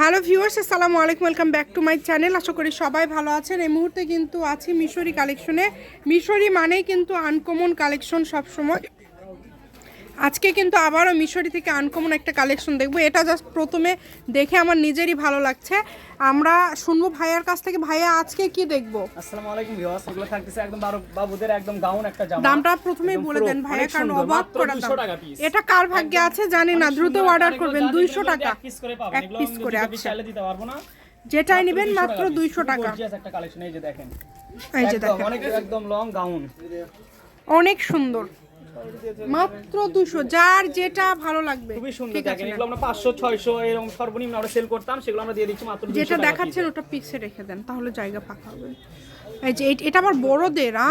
Hello viewers, আসসালামু আলাইকুম, welcome back to my channel. আশা করি সবাই ভালো আছেন। এই মুহূর্তে কিন্তু আছি মিশরি কালেকশনে। মিশরি মানেই কিন্তু আনকমন কালেকশন সবসময়। আজকে কিন্তু আবারও মিশরি থেকে আনকমন একটা কালেকশন দেখব। এটা জাস্ট প্রথমে দেখে আমার নিজেরই ভালো লাগছে। আমরা শুনব ভাইয়ার কাছ থেকে। ভাইয়া আজকে কি দেখব? আসসালামু আলাইকুম ভিউয়ার্স এগুলো থাকতেছে একদম বাবুদের একদম গাউন একটা জামা। দামটা প্রথমেই বলে দেন ভাইয়া কারণ অবাক করে 200। এটা কার ভাগ্যে আছে জানি না দ্রুত অর্ডার করবেন। এগুলো দুইশো যাদের টাকা। এক piece করে পাবেন, এক পিস করে আচ্ছা। দিতে পারব না যেটাই নেবেন মাত্র piece। দুইশো খুবই টাকা। একটা কালেকশন এই যে দেখেন। এই যে দেখেন। অনেক একদম লং গাউন অনেক সুন্দর। মাত্র দুশো যার যেটা ভালো লাগবে। খুবই সুন্দর দেখেন এগুলো আমরা 500 600 এরকম সর্বনিম্ন আমরা সেল করতাম সেগুলো আমরা দিয়ে দিচ্ছি মাত্র যেটা দেখাচ্ছেন ওটা পিক্সে রেখে দেন তাহলে জায়গা ফাঁকা হবে। এই যে এটা আমার বড়দের আ?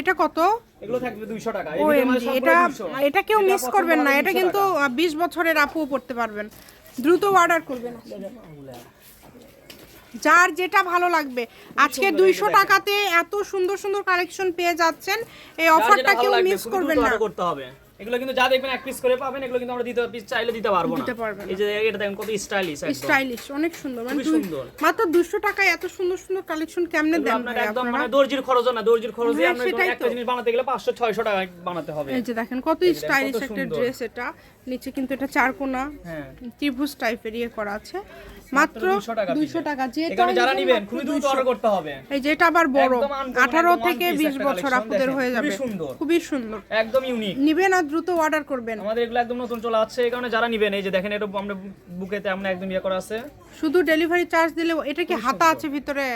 এটা কত? এগুলো থাকবে 200 টাকা মধ্যে এটা এটা কেউ মিস করবেন না এটা কিন্তু টাকা। বিশ বছরের আপুও পড়তে পারবেন। দ্রুত অর্ডার করবেন। যার যেটা ভালো লাগবে। আজকে দুইশো টাকাতে এত সুন্দর সুন্দর কালেকশন পেয়ে যাচ্ছেন। এই অফারটা কেউ মিস করবেন না। করতে হবে। এগুলো কিন্তু যা দেখবেন এক পিস করে পাবেন এগুলো কিন্তু আমরা দিতে পিস চাইলে দিতে পারব না। দিতে পারবেন এই যে এটা দেখেন কত স্টাইলিশ স্টাইলিশ অনেক সুন্দর। মানে সুন্দর। মাত্র দুশো টাকায় এত সুন্দর সুন্দর কালেকশন কেমনে দেন আপনার একদম মানে দর্জির খরচও না দর্জির খরচে হ্যাঁ, একটা জিনিস বানাতে গেলে পাঁচশো ছয়শো টাকা বানাতে হবে। এই যে দেখেন কত স্টাইলিশ একটা ড্রেস এটা। নিচে কিন্তু এটা চারকোনা হ্যাঁ। ত্রিভুজ টাইপের ইয়ে করা আছে। মাত্র দুশো টাকা দুইশো টাকা যেটা যারা নেবেন খুবই দ্রুত অর্ডার করতে হবে। এই যেটা আবার বড় একদম uncommon, আঠারো একদম one থেকে piece বিশ একটা বছর collection আপুদের হয়ে যাবে। খুবই সুন্দর। খুবই সুন্দর। একদম ইউনিক নিবেন আর দ্রুত অর্ডার করবেন। আমাদের এগুলো একদম নতুন চলে আসছে এই কারণে যারা নিবেন এই যে দেখেন এটা আমরা বুকেতে আমরা একদম ইয়ে করা আছে। শুধু ডেলিভারি চার্জ দিলে এটা কি হাতা আছে ভিতরে?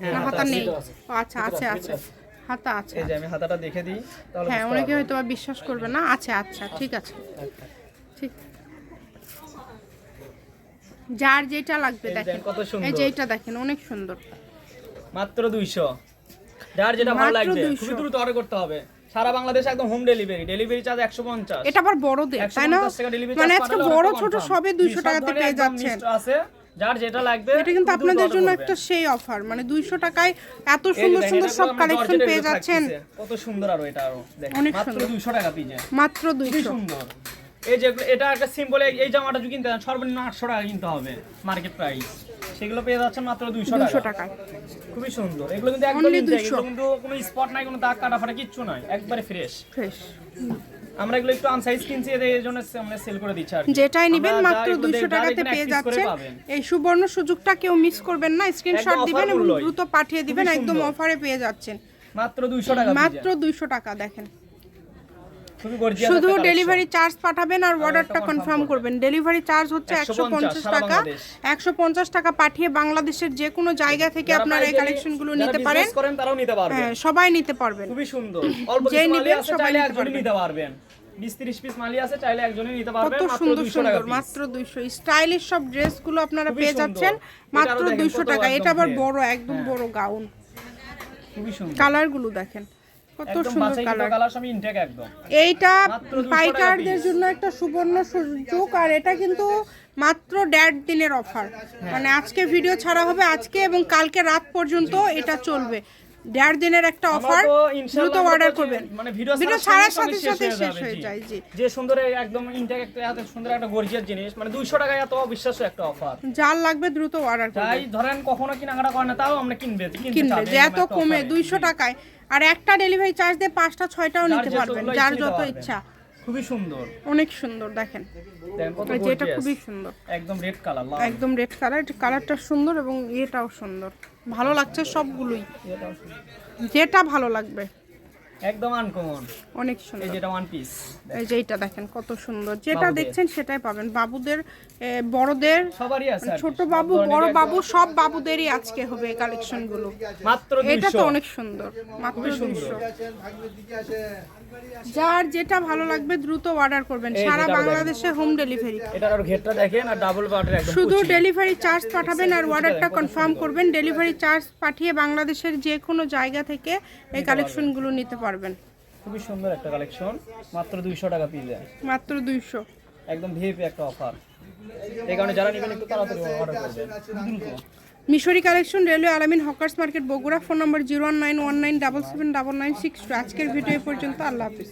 হ্যাঁ, না হাতা নেই। ভিতরে আছে। আচ্ছা আছে আছে। হাতা আছে। এই যে আমি হাতাটা দেখে দিই তাহলে হ্যাঁ অনেকে। হয়তো বিশ্বাস করবে না। আচ্ছা আচ্ছা ঠিক আছে। ঠিক। যার যেটা লাগবে দেখেন। কত সুন্দর। এই যে এটা দেখেন অনেক সুন্দর। মাত্র দুইশো। যার যেটা ভালো লাগবে 200 খুবই দ্রুত অর্ডার করতে হবে। সারা বাংলাদেশে একদম হোম ডেলিভারি ডেলিভারি চার্জ একশো পঞ্চাশ। এটা আবার বড়দের তাই না? 150 মানে আজকে বড় ছোট সবে দুইশো সব টাকাতে পেয়ে যাচ্ছেন। আছে। যার যেটা লাগবে এটা কিন্তু আপনাদের জন্য একটা সেই অফার মানে দুইশো টাকায় এত সুন্দর সুন্দর সব কালেকশন পেয়ে যাচ্ছেন। কত সুন্দর আরও এটা আরও দেখেন, মাত্র 200 টাকা পিজে মাত্র খুবই দুইশো সুন্দর। এই যে এটা একটা সিম্পল এই জামাটা যদি কিনতে চান, সর্বনিম্ন 800 টাকা কিনতে হবে মার্কেট প্রাইস সেগুলো পেয়ে যাচ্ছেন মাত্র 200 দুশো টাকা খুবই সুন্দর। এগুলো কিন্তু 200 কিন্তু কোনো স্পট নাই কোনো দাগ কাটা ফাটা কিচ্ছু নাই একবারে ফ্রেশ ফ্রেশ আমরা এগুলো একটু আনসাইজ কিনছি এই জন্য আমরা সেল করে দিচ্ছি আর যেটাই নেবেন মাত্র এগুলো দুইশো যা টাকাতে পেয়ে যাচ্ছেন। এই সুবর্ণ সুযোগটা কেউ মিস করবেন না স্ক্রিনশট দিবেন এবং দ্রুত পাঠিয়ে দিবেন একদম অফারে পেয়ে যাচ্ছেন। মাত্র 200 টাকা মাত্র পিজে দুইশো টাকা দেখেন। শুধু ডেলিভারি চার্জ পাঠাবেন আর অর্ডারটা কনফার্ম করবেন। ডেলিভারি চার্জ হচ্ছে একশো পঞ্চাশ টাকা। একশো পঞ্চাশ টাকা পাঠিয়ে বাংলাদেশের যে কোনো জায়গা থেকে আপনারা এই কালেকশনগুলো নিতে পারেন। হ্যাঁ সবাই নিতে পারবেন। খুবই সুন্দর। যে নিবেন সবাই নিতে পারবেন। নিতে পারবেন। 20 পিস মালই আছে চাইলে একজনই নিতে কত পারবেন। মাত্র 200 টাকা স্টাইলিশ সব ড্রেসগুলো আপনারা পেয়ে যাচ্ছেন। মাত্র আরও দেখেন দুইশো কত টাকা। এটা আবার বড় একদম হ্যাঁ। বড় গাউন খুবই সুন্দর। কালারগুলো দেখেন। কত সুন্দর কালার এইটা 200 পাইকারদের জন্য একটা সুবর্ণ সুযোগ আর এটা কিন্তু মাত্র দেড় দিনের অফার হ্যাঁ। মানে আজকে ভিডিও ছাড়া হবে আজকে এবং কালকে রাত পর্যন্ত এটা চলবে। দেড় দিনের একটা অফার দ্রুত অর্ডার করবেন। মানে ভিডিও ছাড়ার সাথে সাথে শেষ হয়ে যায় জি। যে সুন্দর একদম ইনটেক একটা এত সুন্দর একটা গর্জিয়াস জিনিস মানে 200 টাকায় এত অবিশ্বাস্য একটা অফার যার লাগবে দ্রুত অর্ডার করবেন। তাই ধরেন কখনো কেনাকাটা করে না তাও আমরা কিনবে কিনতে কিনবে যে এত কমে offer এ। দুইশো টাকায় আর একটা ডেলিভারি চার্জ দিয়ে পাঁচটা ছয়টাও নিতে পারবেন যার যত ইচ্ছা। খুবই সুন্দর। অনেক সুন্দর দেখেন। দেখেন কত এই যে এটা খুবই সুন্দর। একদম রেড কালার একদম রেড কালার কালারটা সুন্দর এবং ইয়েটাও সুন্দর। ভালো লাগছে সবগুলোই। যেটা ভালো লাগবে। একদম আনকমন অনেক এই সুন্দর যেটা ওয়ান পিস এই যে এইটা দেখেন কত সুন্দর। যেটা দেখছেন সেটাই পাবেন। বাবুদের বড়দের সবারই আছে ছোট বাবু বড় বাবু সব বাবুদেরই আজকে হবে এই কালেকশনগুলো মাত্র এটা তো অনেক সুন্দর। মাত্র সুন্দর। যার যেটা ভালো লাগবে দ্রুত অর্ডার করবেন। সারা বাংলাদেশে হোম ডেলিভারি এটার আর ঘেরটা দেখেন আর ডাবল বাটের একদম শুধু ডেলিভারি চার্জ পাঠাবেন আর অর্ডারটা কনফার্ম করবেন। ডেলিভারি চার্জ পাঠিয়ে বাংলাদেশের যে কোনো জায়গা থেকে এই কালেকশনগুলো নিতে পারবেন খুবই সুন্দর একটা কালেকশন। মাত্র 200 টাকা পিস মাত্র দুইশো। একদম ভিপি একটা অফার এই কারণে যারা নেবেন একটু তাড়াতাড়ি অর্ডার করবেন। মিশরি collection railway Alamin hawkers market Bogura phone number zero one nine one nine double seven double nine six আজকের ভিডিও পর্যন্ত। আল্লাহ হাফিজ।